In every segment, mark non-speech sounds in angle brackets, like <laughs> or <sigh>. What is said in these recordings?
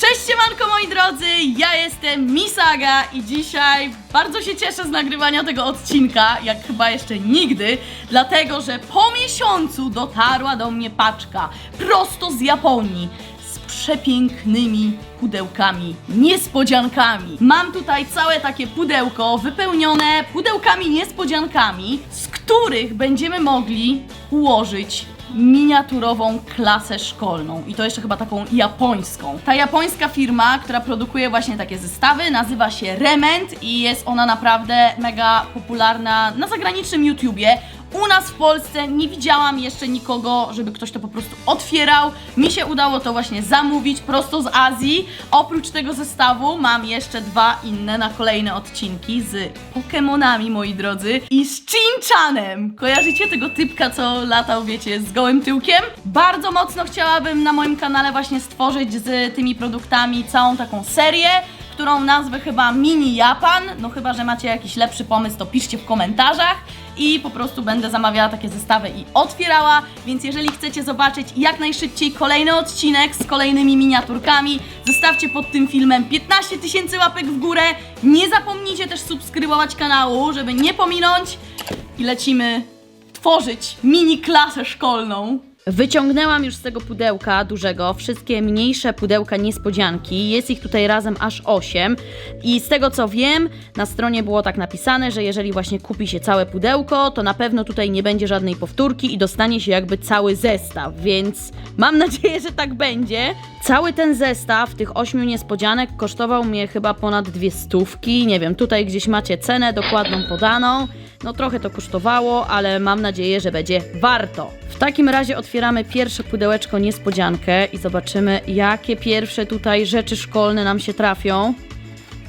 Cześć siemanko moi drodzy, ja jestem Misaga i dzisiaj bardzo się cieszę z nagrywania tego odcinka, jak chyba jeszcze nigdy, dlatego że po miesiącu dotarła do mnie paczka prosto z Japonii z przepięknymi pudełkami, niespodziankami. Mam tutaj całe takie pudełko wypełnione pudełkami niespodziankami, z których będziemy mogli ułożyć miniaturową klasę szkolną i to jeszcze chyba taką japońską. Ta japońska firma, która produkuje właśnie takie zestawy, nazywa się Rement i jest ona naprawdę mega popularna na zagranicznym YouTubie. U nas w Polsce nie widziałam jeszcze nikogo, żeby ktoś to po prostu otwierał. Mi się udało to właśnie zamówić prosto z Azji. Oprócz tego zestawu mam jeszcze dwa inne na kolejne odcinki z Pokemonami, moi drodzy, i z Chinchanem. Kojarzycie tego typka, co latał, wiecie, z gołym tyłkiem? Bardzo mocno chciałabym na moim kanale właśnie stworzyć z tymi produktami całą taką serię którą nazwę chyba Mini Japan. No chyba, że macie jakiś lepszy pomysł, to piszcie w komentarzach i po prostu będę zamawiała takie zestawy i otwierała. Więc jeżeli chcecie zobaczyć jak najszybciej kolejny odcinek z kolejnymi miniaturkami, zostawcie pod tym filmem 15 tysięcy łapek w górę. Nie zapomnijcie też subskrybować kanału, żeby nie pominąć. I lecimy tworzyć mini klasę szkolną. Wyciągnęłam już z tego pudełka dużego wszystkie mniejsze pudełka niespodzianki. Jest ich tutaj razem aż 8. I z tego co wiem, na stronie było tak napisane, że jeżeli właśnie kupi się całe pudełko, to na pewno tutaj nie będzie żadnej powtórki i dostanie się jakby cały zestaw. Więc mam nadzieję, że tak będzie. Cały ten zestaw tych 8 niespodzianek kosztował mnie chyba ponad dwie stówki. Nie wiem, tutaj gdzieś macie cenę dokładną podaną. No trochę to kosztowało, ale mam nadzieję, że będzie warto. W takim razie otwieramy pierwsze pudełeczko niespodziankę i zobaczymy, jakie pierwsze tutaj rzeczy szkolne nam się trafią.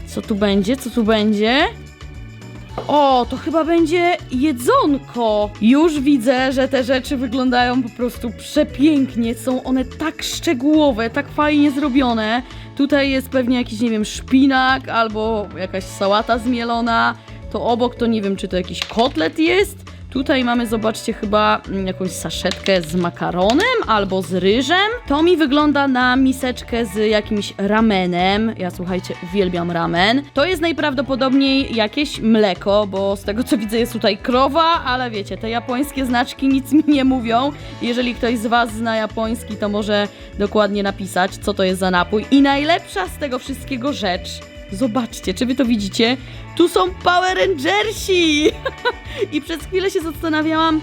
Co tu będzie? Co tu będzie? O, to chyba będzie jedzonko. Już widzę, że te rzeczy wyglądają po prostu przepięknie. Są one tak szczegółowe, tak fajnie zrobione. Tutaj jest pewnie jakiś, nie wiem, szpinak albo jakaś sałata zmielona. To obok to nie wiem, czy to jakiś kotlet jest. Tutaj mamy, zobaczcie, chyba mm, jakąś saszetkę z makaronem albo z ryżem. To mi wygląda na miseczkę z jakimś ramenem. Ja słuchajcie, uwielbiam ramen. To jest najprawdopodobniej jakieś mleko, bo z tego co widzę jest tutaj krowa, ale wiecie, te japońskie znaczki nic mi nie mówią. Jeżeli ktoś z Was zna japoński, to może dokładnie napisać, co to jest za napój. I najlepsza z tego wszystkiego rzecz. Zobaczcie, czy wy to widzicie? Tu są Power Rangersi! <laughs> I przez chwilę się zastanawiałam,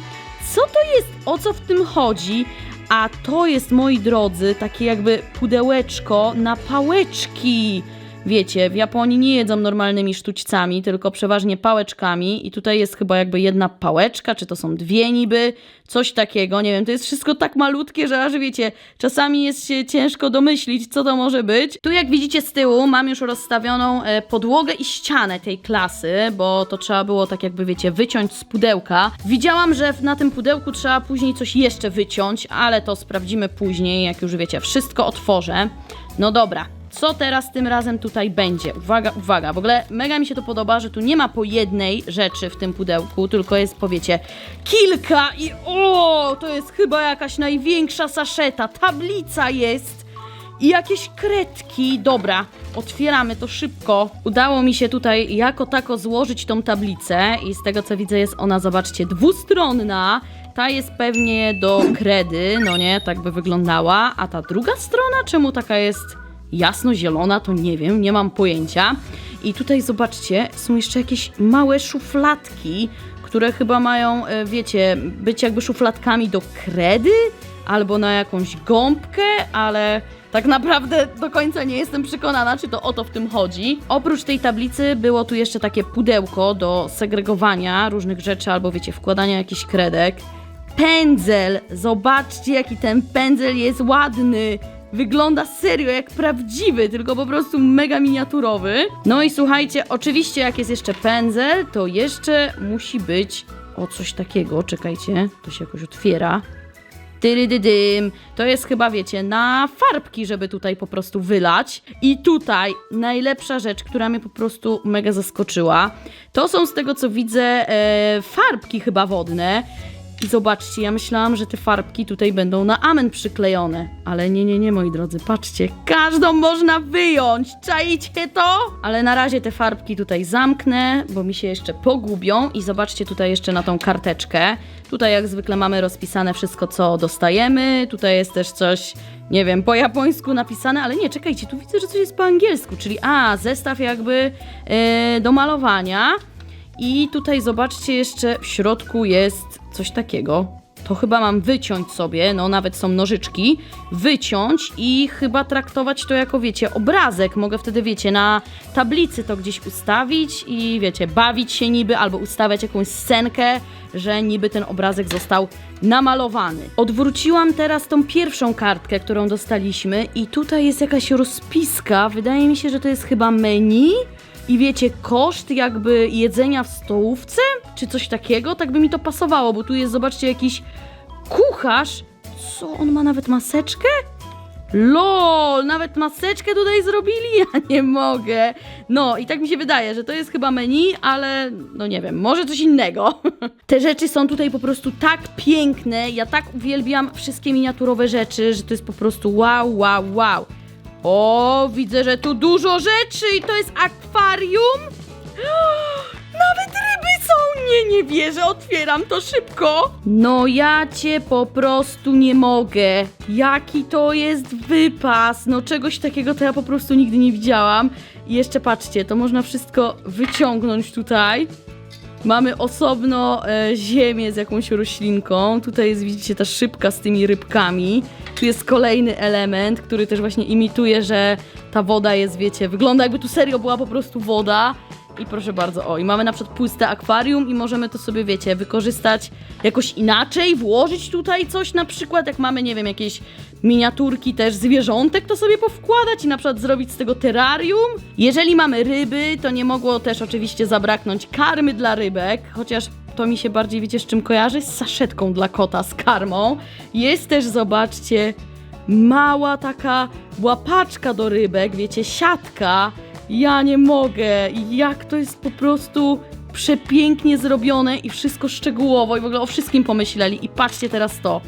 co to jest, o co w tym chodzi. A to jest, moi drodzy, takie jakby pudełeczko na pałeczki. Wiecie, w Japonii nie jedzą normalnymi sztućcami, tylko przeważnie pałeczkami. I tutaj jest chyba jakby jedna pałeczka, czy to są dwie niby, coś takiego. Nie wiem, to jest wszystko tak malutkie, że aż wiecie, czasami jest się ciężko domyślić, co to może być. Tu, jak widzicie z tyłu, mam już rozstawioną e, podłogę i ścianę tej klasy, bo to trzeba było tak jakby, wiecie, wyciąć z pudełka. Widziałam, że na tym pudełku trzeba później coś jeszcze wyciąć, ale to sprawdzimy później, jak już wiecie, wszystko otworzę. No dobra, co teraz tym razem tutaj będzie? Uwaga, uwaga, w ogóle mega mi się to podoba, że tu nie ma po jednej rzeczy w tym pudełku, tylko jest, powiecie, kilka i o, to jest chyba jakaś największa saszeta, tablica jest i jakieś kredki. Dobra, otwieramy to szybko. Udało mi się tutaj jako tako złożyć tą tablicę i z tego co widzę jest ona, zobaczcie, dwustronna. Ta jest pewnie do kredy, no nie, tak by wyglądała, a ta druga strona, czemu taka jest jasno-zielona, to nie wiem, nie mam pojęcia. I tutaj zobaczcie, są jeszcze jakieś małe szufladki, które chyba mają, e, wiecie, być jakby szufladkami do kredy albo na jakąś gąbkę, ale tak naprawdę do końca nie jestem przekonana, czy to o to w tym chodzi. Oprócz tej tablicy było tu jeszcze takie pudełko do segregowania różnych rzeczy albo wiecie, wkładania jakichś kredek. Pędzel! Zobaczcie, jaki ten pędzel jest ładny! Wygląda serio jak prawdziwy, tylko po prostu mega miniaturowy. No i słuchajcie, oczywiście jak jest jeszcze pędzel, to jeszcze musi być o coś takiego. Czekajcie, to się jakoś otwiera. Tyrydydym. To jest chyba, wiecie, na farbki, żeby tutaj po prostu wylać. I tutaj najlepsza rzecz, która mnie po prostu mega zaskoczyła. To są z tego co widzę e, farbki chyba wodne. I zobaczcie, ja myślałam, że te farbki tutaj będą na amen przyklejone. Ale nie, nie, nie, moi drodzy, patrzcie, każdą można wyjąć. Czaicie to? Ale na razie te farbki tutaj zamknę, bo mi się jeszcze pogubią. I zobaczcie tutaj jeszcze na tą karteczkę. Tutaj jak zwykle mamy rozpisane wszystko, co dostajemy. Tutaj jest też coś, nie wiem, po japońsku napisane, ale nie, czekajcie, tu widzę, że coś jest po angielsku, czyli a, zestaw jakby e, do malowania. I tutaj zobaczcie jeszcze w środku jest coś takiego. To chyba mam wyciąć sobie, no nawet są nożyczki, wyciąć i chyba traktować to jako, wiecie, obrazek. Mogę wtedy, wiecie, na tablicy to gdzieś ustawić i, wiecie, bawić się niby albo ustawiać jakąś scenkę, że niby ten obrazek został namalowany. Odwróciłam teraz tą pierwszą kartkę, którą dostaliśmy i tutaj jest jakaś rozpiska. Wydaje mi się, że to jest chyba menu. I wiecie, koszt jakby jedzenia w stołówce, czy coś takiego, tak by mi to pasowało, bo tu jest, zobaczcie, jakiś kucharz. Co, on ma nawet maseczkę? LOL, nawet maseczkę tutaj zrobili? <laughs> Ja nie mogę. No i tak mi się wydaje, że to jest chyba menu, ale no nie wiem, może coś innego. <laughs> Te rzeczy są tutaj po prostu tak piękne. Ja tak uwielbiam wszystkie miniaturowe rzeczy, że to jest po prostu wow, wow, wow. O, widzę, że tu dużo rzeczy i to jest akwarium. <gasps> Nawet ryby są! Nie, nie wierzę, otwieram to szybko. No ja cię po prostu nie mogę. Jaki to jest wypas. No czegoś takiego to ja po prostu nigdy nie widziałam. I jeszcze patrzcie, to można wszystko wyciągnąć tutaj. Mamy osobno e, ziemię z jakąś roślinką. Tutaj jest, widzicie, ta szybka z tymi rybkami. Tu jest kolejny element, który też właśnie imituje, że ta woda jest, wiecie, wygląda jakby tu serio była po prostu woda. I proszę bardzo, o, i mamy na przykład puste akwarium i możemy to sobie, wiecie, wykorzystać jakoś inaczej, włożyć tutaj coś na przykład, jak mamy, nie wiem, jakieś miniaturki też zwierzątek, to sobie powkładać i na przykład zrobić z tego terrarium. Jeżeli mamy ryby, to nie mogło też oczywiście zabraknąć karmy dla rybek, chociaż to mi się bardziej, wiecie, z czym kojarzy? Z saszetką dla kota, z karmą. Jest też, zobaczcie, mała taka łapaczka do rybek, wiecie, siatka. Ja nie mogę. Jak to jest po prostu przepięknie zrobione i wszystko szczegółowo i w ogóle o wszystkim pomyśleli. I patrzcie teraz to.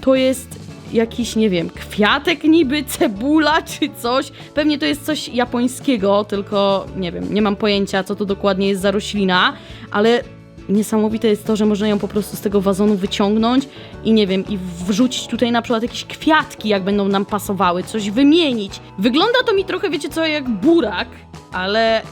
To jest jakiś, nie wiem, kwiatek niby, <laughs> cebula czy coś. Pewnie to jest coś japońskiego, tylko nie wiem, nie mam pojęcia, co to dokładnie jest za roślina, ale niesamowite jest to, że można ją po prostu z tego wazonu wyciągnąć i nie wiem, i wrzucić tutaj na przykład jakieś kwiatki, jak będą nam pasowały, coś wymienić. Wygląda to mi trochę, wiecie co, jak burak, ale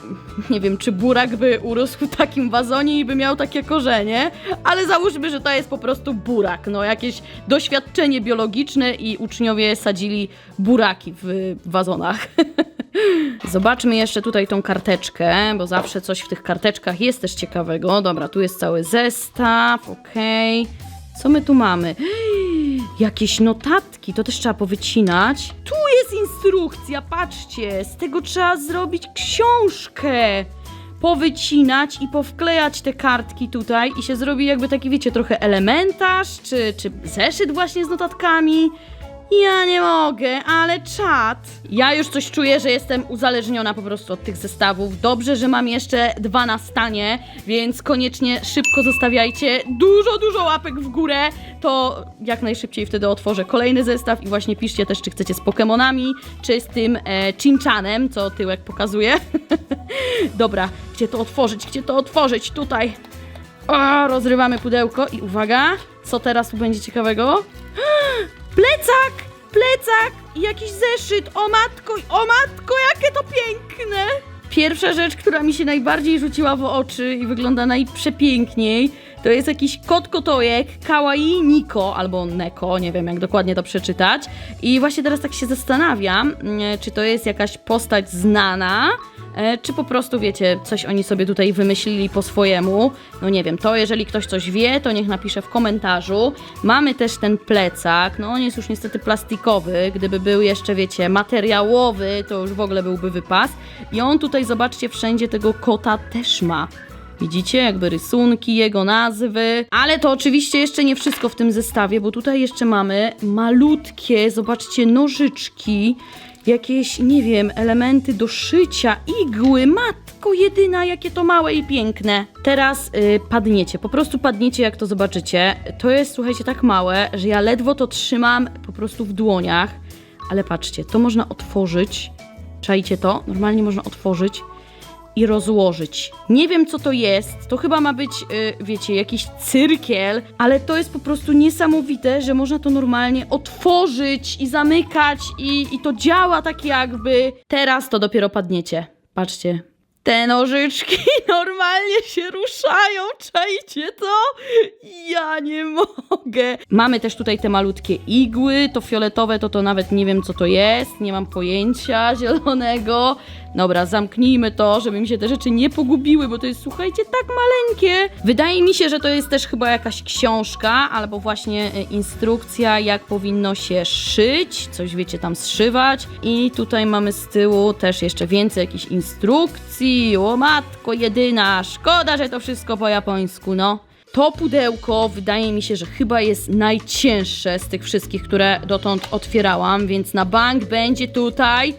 nie wiem, czy burak by urósł w takim wazonie i by miał takie korzenie, ale załóżmy, że to jest po prostu burak, no jakieś doświadczenie biologiczne i uczniowie sadzili buraki w wazonach. <laughs> Zobaczmy jeszcze tutaj tą karteczkę, bo zawsze coś w tych karteczkach jest też ciekawego. Dobra, tu jest cały zestaw, okej. Co my tu mamy? <gasps> Jakieś notatki, to też trzeba powycinać. Tu jest instrukcja, patrzcie, z tego trzeba zrobić książkę. Powycinać i powklejać te kartki tutaj i się zrobi jakby taki, wiecie, trochę elementarz, czy, czy zeszyt właśnie z notatkami. Ja nie mogę, ale czad. Ja już coś czuję, że jestem uzależniona po prostu od tych zestawów. Dobrze, że mam jeszcze dwa na stanie, więc koniecznie szybko zostawiajcie dużo, dużo łapek w górę. To jak najszybciej wtedy otworzę kolejny zestaw i właśnie piszcie też, czy chcecie z Pokemonami, czy z tym e, Chinchanem, co tyłek pokazuje. <laughs> Dobra, gdzie to otworzyć, gdzie to otworzyć? Tutaj. O, rozrywamy pudełko i uwaga, co teraz tu będzie ciekawego? <gasps> Plecak! Plecak! I jakiś zeszyt! O matko! O matko, jakie to piękne! Pierwsza rzecz, która mi się najbardziej rzuciła w oczy i wygląda najprzepiękniej, to jest jakiś kot kotojek Kawaii Niko, albo Neko, nie wiem jak dokładnie to przeczytać. I właśnie teraz tak się zastanawiam, mm, czy to jest jakaś postać znana, czy po prostu wiecie, coś oni sobie tutaj wymyślili po swojemu. No nie wiem, to jeżeli ktoś coś wie, to niech napisze w komentarzu. Mamy też ten plecak, no on jest już niestety plastikowy, gdyby był jeszcze, wiecie, materiałowy, to już w ogóle byłby wypas. I on tutaj, zobaczcie, wszędzie tego kota też ma. Widzicie, jakby rysunki, jego nazwy. Ale to oczywiście jeszcze nie wszystko w tym zestawie, bo tutaj jeszcze mamy malutkie, zobaczcie, nożyczki, jakieś, nie wiem, elementy do szycia, igły, mat Matko jedyna, jakie to małe i piękne. Teraz y, padniecie, po prostu padniecie, jak to zobaczycie. To jest, słuchajcie, tak małe, że ja ledwo to trzymam po prostu w dłoniach. Ale patrzcie, to można otworzyć. Czajcie to? Normalnie można otworzyć i rozłożyć. Nie wiem, co to jest. To chyba ma być, y, wiecie, jakiś cyrkiel, ale to jest po prostu niesamowite, że można to normalnie otworzyć i zamykać i, i to działa tak jakby. Teraz to dopiero padniecie. Patrzcie. Te nożyczki <laughs> normalnie się ruszają, czajcie to? Ja nie mogę. Mamy też tutaj te malutkie igły, to fioletowe to to nawet nie wiem co to jest, nie mam pojęcia <laughs> zielonego. Dobra, zamknijmy to, żeby mi się te rzeczy nie pogubiły, bo to jest, słuchajcie, tak maleńkie. Wydaje mi się, że to jest też chyba jakaś książka, albo właśnie e, instrukcja, jak powinno się szyć, coś wiecie, tam zszywać. I tutaj mamy z tyłu też jeszcze więcej jakichś instrukcji. O matko jedyna, szkoda, że to wszystko po japońsku, no. To pudełko wydaje mi się, że chyba jest najcięższe z tych wszystkich, które dotąd otwierałam, więc na bank będzie tutaj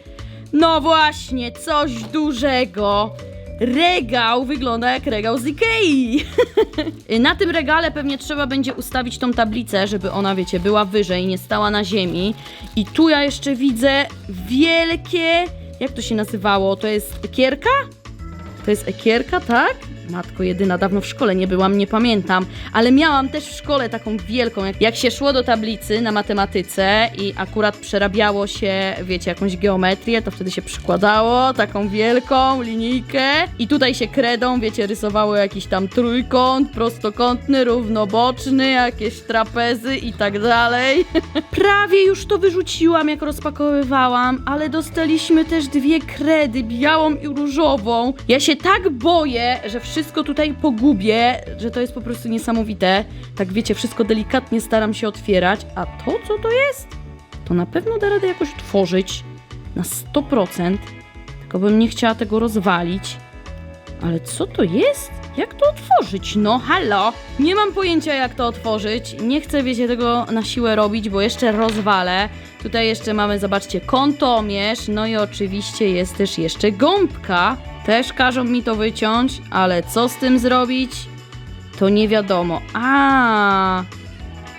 no właśnie, coś dużego. Regał wygląda jak regał z Ikei. <laughs> na tym regale pewnie trzeba będzie ustawić tą tablicę, żeby ona, wiecie, była wyżej, nie stała na ziemi. I tu ja jeszcze widzę wielkie... Jak to się nazywało? To jest ekierka? To jest ekierka, tak? Matko jedyna, dawno w szkole nie byłam, nie pamiętam, ale miałam też w szkole taką wielką, jak, jak się szło do tablicy na matematyce i akurat przerabiało się, wiecie, jakąś geometrię, to wtedy się przykładało taką wielką linijkę i tutaj się kredą, wiecie, rysowało jakiś tam trójkąt, prostokątny, równoboczny, jakieś trapezy i tak dalej. <laughs> Prawie już to wyrzuciłam, jak rozpakowywałam, ale dostaliśmy też dwie kredy, białą i różową. Ja się tak boję, że wszystko tutaj pogubię, że to jest po prostu niesamowite. Tak wiecie, wszystko delikatnie staram się otwierać, a to co to jest? To na pewno da radę jakoś tworzyć na 100%, tylko bym nie chciała tego rozwalić. Ale co to jest? Jak to otworzyć? No halo! Nie mam pojęcia jak to otworzyć. Nie chcę, wiecie, tego na siłę robić, bo jeszcze rozwalę. Tutaj jeszcze mamy, zobaczcie, kątomierz. No i oczywiście jest też jeszcze gąbka. Też każą mi to wyciąć, ale co z tym zrobić? To nie wiadomo. A,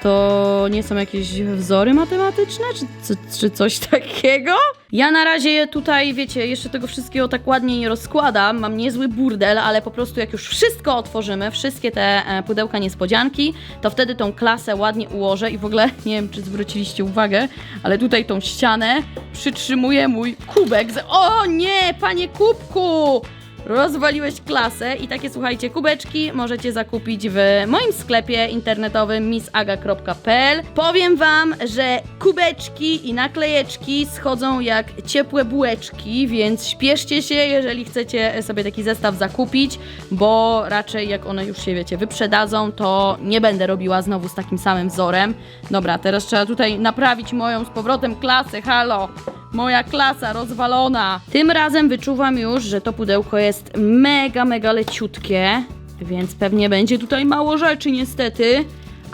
to nie są jakieś wzory matematyczne, czy, czy, czy coś <laughs> takiego? Ja na razie tutaj, wiecie, jeszcze tego wszystkiego tak ładnie nie rozkładam. Mam niezły burdel, ale po prostu jak już wszystko otworzymy, wszystkie te e, pudełka niespodzianki, to wtedy tą klasę ładnie ułożę i w ogóle, <laughs> nie wiem, czy zwróciliście uwagę, ale tutaj tą ścianę przytrzymuje mój kubek. Z... O nie, panie kubku! Rozwaliłeś klasę i takie słuchajcie, kubeczki możecie zakupić w moim sklepie internetowym missaga.pl. Powiem wam, że kubeczki i naklejeczki schodzą jak ciepłe bułeczki, więc śpieszcie się, jeżeli chcecie sobie taki zestaw zakupić, bo raczej jak one już się wiecie wyprzedadzą, to nie będę robiła znowu z takim samym wzorem. Dobra, teraz trzeba tutaj naprawić moją z powrotem klasę. Halo! Moja klasa rozwalona. Tym razem wyczuwam już, że to pudełko jest mega, mega leciutkie, więc pewnie będzie tutaj mało rzeczy niestety,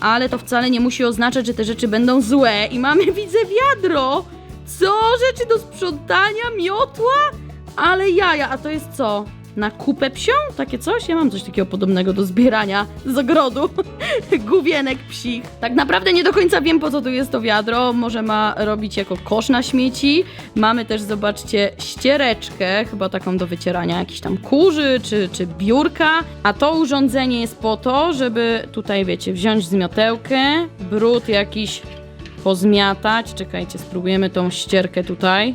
ale to wcale nie musi oznaczać, że te rzeczy będą złe. I mamy, <laughs> widzę, wiadro. Co? Rzeczy do sprzątania? Miotła? Ale jaja, a to jest co? Na kupę psią? Takie coś? Ja mam coś takiego podobnego do zbierania z ogrodu. <laughs> Główienek psich. Tak naprawdę nie do końca wiem, po co tu jest to wiadro. Może ma robić jako kosz na śmieci. Mamy też, zobaczcie, ściereczkę, chyba taką do wycierania jakichś tam kurzy czy, czy biurka. A to urządzenie jest po to, żeby tutaj, wiecie, wziąć zmiotełkę, brud jakiś pozmiatać. Czekajcie, spróbujemy tą ścierkę tutaj.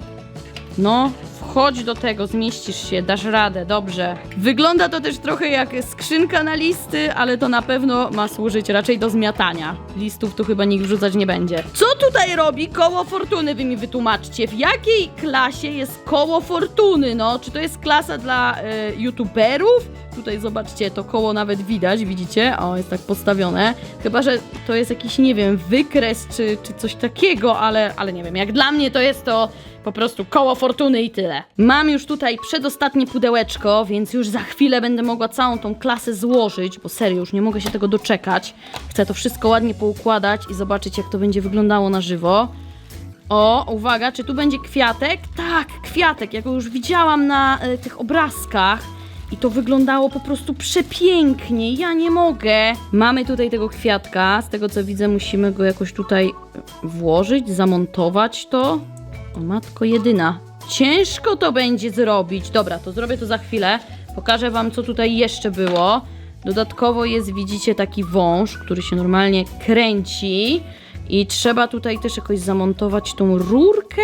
No, wchodź do tego, zmieścisz się, dasz radę, dobrze. Wygląda to też trochę jak skrzynka na listy, ale to na pewno ma służyć raczej do zmiatania. Listów tu chyba nikt wrzucać nie będzie. Co tutaj robi koło fortuny? Wy mi wytłumaczcie. W jakiej klasie jest koło fortuny? No, czy to jest klasa dla y, youtuberów? Tutaj zobaczcie, to koło nawet widać, widzicie? O, jest tak postawione. Chyba, że to jest jakiś, nie wiem, wykres czy, czy coś takiego, ale, ale nie wiem. Jak dla mnie to jest to po prostu koło fortuny i tyle. Mam już tutaj przedostatnie pudełeczko, więc już za chwilę będę mogła całą tą klasę złożyć, bo serio, już nie mogę się tego doczekać. Chcę to wszystko ładnie poukładać i zobaczyć, jak to będzie wyglądało na żywo. O, uwaga, czy tu będzie kwiatek? Tak, kwiatek, jak już widziałam na e, tych obrazkach. i to wyglądało po prostu przepięknie. Ja nie mogę. Mamy tutaj tego kwiatka. Z tego co widzę, musimy go jakoś tutaj włożyć, zamontować to. O matko jedyna. Ciężko to będzie zrobić. Dobra, to zrobię to za chwilę. Pokażę wam, co tutaj jeszcze było. Dodatkowo jest, widzicie, taki wąż, który się normalnie kręci. I trzeba tutaj też jakoś zamontować tą rurkę.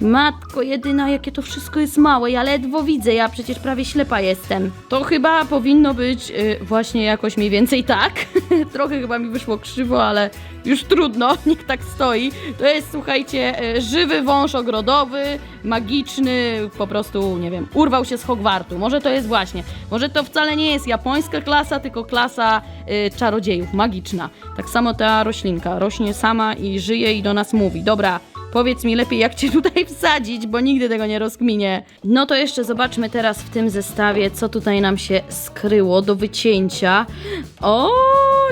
Matko jedyna, jakie to wszystko jest małe. Ja ledwo widzę, ja przecież prawie ślepa jestem. To chyba powinno być y, właśnie jakoś mniej więcej tak. <laughs> Trochę chyba mi wyszło krzywo, ale już trudno, <laughs> niech tak stoi. To jest, słuchajcie, y, żywy wąż ogrodowy, magiczny, po prostu, nie wiem, urwał się z Hogwartu. Może to jest właśnie, może to wcale nie jest japońska klasa, tylko klasa y, czarodziejów, magiczna. Tak samo ta roślinka, rośnie sama i żyje i do nas mówi. Dobra, Powiedz mi lepiej, jak cię tutaj wsadzić, bo nigdy tego nie rozkminię. No to jeszcze zobaczmy teraz w tym zestawie, co tutaj nam się skryło do wycięcia. O,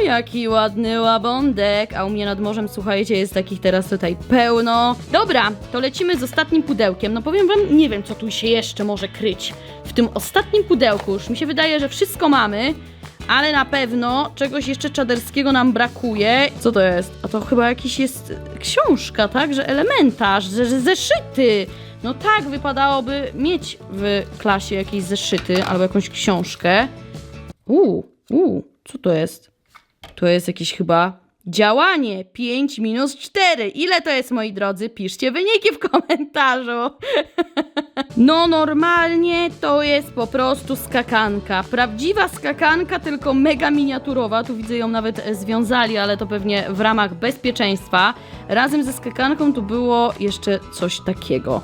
jaki ładny łabądek. A u mnie nad morzem, słuchajcie, jest takich teraz tutaj pełno. Dobra, to lecimy z ostatnim pudełkiem. No powiem wam, nie wiem, co tu się jeszcze może kryć. W tym ostatnim pudełku już mi się wydaje, że wszystko mamy. Ale na pewno czegoś jeszcze czaderskiego nam brakuje. Co to jest? A to chyba jakiś jest książka, tak? Że elementarz, że, że zeszyty. No tak, wypadałoby mieć w klasie jakieś zeszyty albo jakąś książkę. Uuu, uuu, co to jest? To jest jakieś chyba działanie 5 minus 4. Ile to jest, moi drodzy? Piszcie wyniki w komentarzu. <laughs> No normalnie to jest po prostu skakanka. Prawdziwa skakanka, tylko mega miniaturowa. Tu widzę ją nawet związali, ale to pewnie w ramach bezpieczeństwa. Razem ze skakanką tu było jeszcze coś takiego.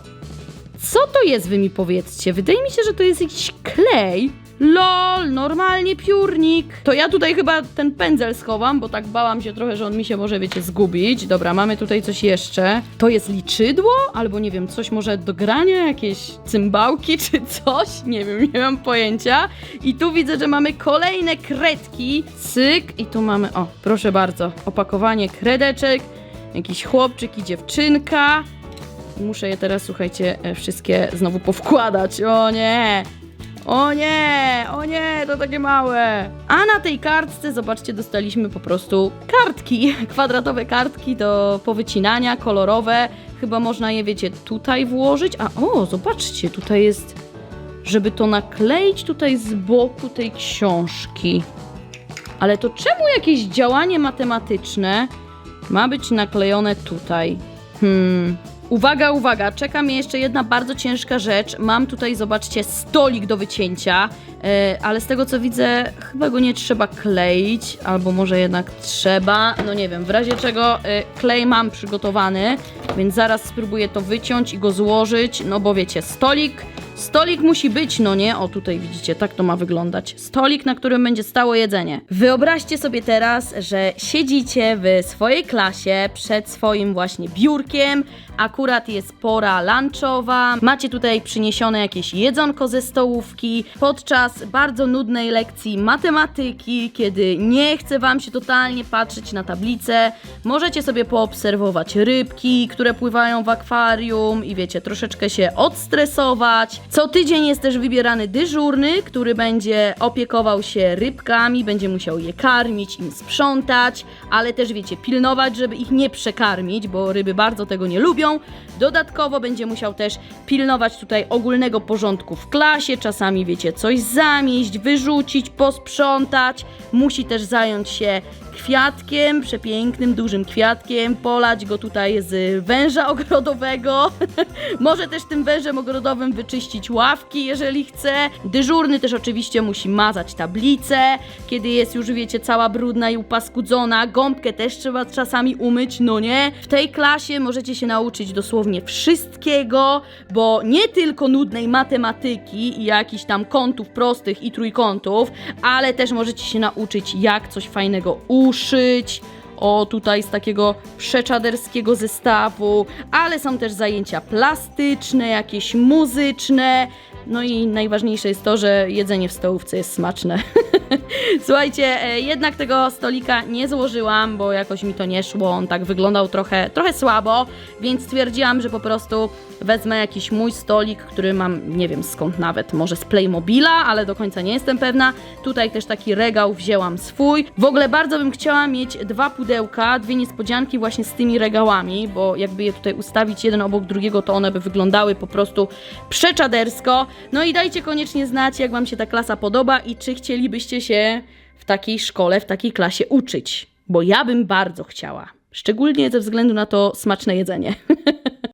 Co to jest, wy mi powiedzcie? Wydaje mi się, że to jest jakiś klej. LOL, normalnie piórnik. To ja tutaj chyba ten pędzel schowam, bo tak bałam się trochę, że on mi się może, wiecie, zgubić. Dobra, mamy tutaj coś jeszcze. To jest liczydło? Albo nie wiem, coś może do grania? Jakieś cymbałki czy coś? Nie wiem, nie mam pojęcia. I tu widzę, że mamy kolejne kredki. Syk. I tu mamy, o, proszę bardzo, opakowanie kredeczek. Jakiś chłopczyk i dziewczynka. Muszę je teraz, słuchajcie, e, wszystkie znowu powkładać. O nie! O nie! O nie! To takie małe! A na tej kartce, zobaczcie, dostaliśmy po prostu kartki. <laughs> Kwadratowe kartki do powycinania, kolorowe. Chyba można je, wiecie, tutaj włożyć. A o, zobaczcie, tutaj jest, żeby to nakleić tutaj z boku tej książki. Ale to czemu jakieś działanie matematyczne ma być naklejone tutaj? Hmm. Uwaga, uwaga, czeka mnie jeszcze jedna bardzo ciężka rzecz. Mam tutaj, zobaczcie, stolik do wycięcia, e, ale z tego co widzę, chyba go nie trzeba kleić, albo może jednak trzeba. No nie wiem, w razie czego e, klej mam przygotowany, więc zaraz spróbuję to wyciąć i go złożyć, no bo wiecie, stolik. Stolik musi być, no nie? O, tutaj widzicie, tak to ma wyglądać. Stolik, na którym będzie stało jedzenie. Wyobraźcie sobie teraz, że siedzicie w swojej klasie przed swoim właśnie biurkiem. Akurat jest pora lunchowa. Macie tutaj przyniesione jakieś jedzonko ze stołówki. Podczas bardzo nudnej lekcji matematyki, kiedy nie chce wam się totalnie patrzeć na tablicę, możecie sobie poobserwować rybki, które pływają w akwarium i wiecie, troszeczkę się odstresować. Co tydzień jest też wybierany dyżurny, który będzie opiekował się rybkami, będzie musiał je karmić, im sprzątać, ale też wiecie, pilnować, żeby ich nie przekarmić, bo ryby bardzo tego nie lubią. Dodatkowo będzie musiał też pilnować tutaj ogólnego porządku w klasie, czasami wiecie, coś zamieść, wyrzucić, posprzątać. Musi też zająć się kwiatkiem, przepięknym, dużym kwiatkiem, polać go tutaj z węża ogrodowego. <laughs> Może też tym wężem ogrodowym wyczyścić ławki, jeżeli chce. Dyżurny też oczywiście musi mazać tablicę, kiedy jest już, wiecie, cała brudna i upaskudzona. Gąbkę też trzeba czasami umyć, no nie? W tej klasie możecie się nauczyć dosłownie wszystkiego, bo nie tylko nudnej matematyki i jakichś tam kątów prostych i trójkątów, ale też możecie się nauczyć, jak coś fajnego uszyć, o tutaj z takiego przeczaderskiego zestawu, ale są też zajęcia plastyczne, jakieś muzyczne. No i najważniejsze jest to, że jedzenie w stołówce jest smaczne. <laughs> Słuchajcie, e, jednak tego stolika nie złożyłam, bo jakoś mi to nie szło. On tak wyglądał trochę, trochę słabo, więc stwierdziłam, że po prostu wezmę jakiś mój stolik, który mam, nie wiem skąd nawet, może z Playmobila, ale do końca nie jestem pewna. Tutaj też taki regał wzięłam swój. W ogóle bardzo bym chciała mieć dwa pudełka, dwie niespodzianki właśnie z tymi regałami, bo jakby je tutaj ustawić jeden obok drugiego, to one by wyglądały po prostu przeczadersko. No i dajcie koniecznie znać, jak Wam się ta klasa podoba i czy chcielibyście się w takiej szkole, w takiej klasie uczyć. Bo ja bym bardzo chciała. Szczególnie ze względu na to smaczne jedzenie. <laughs>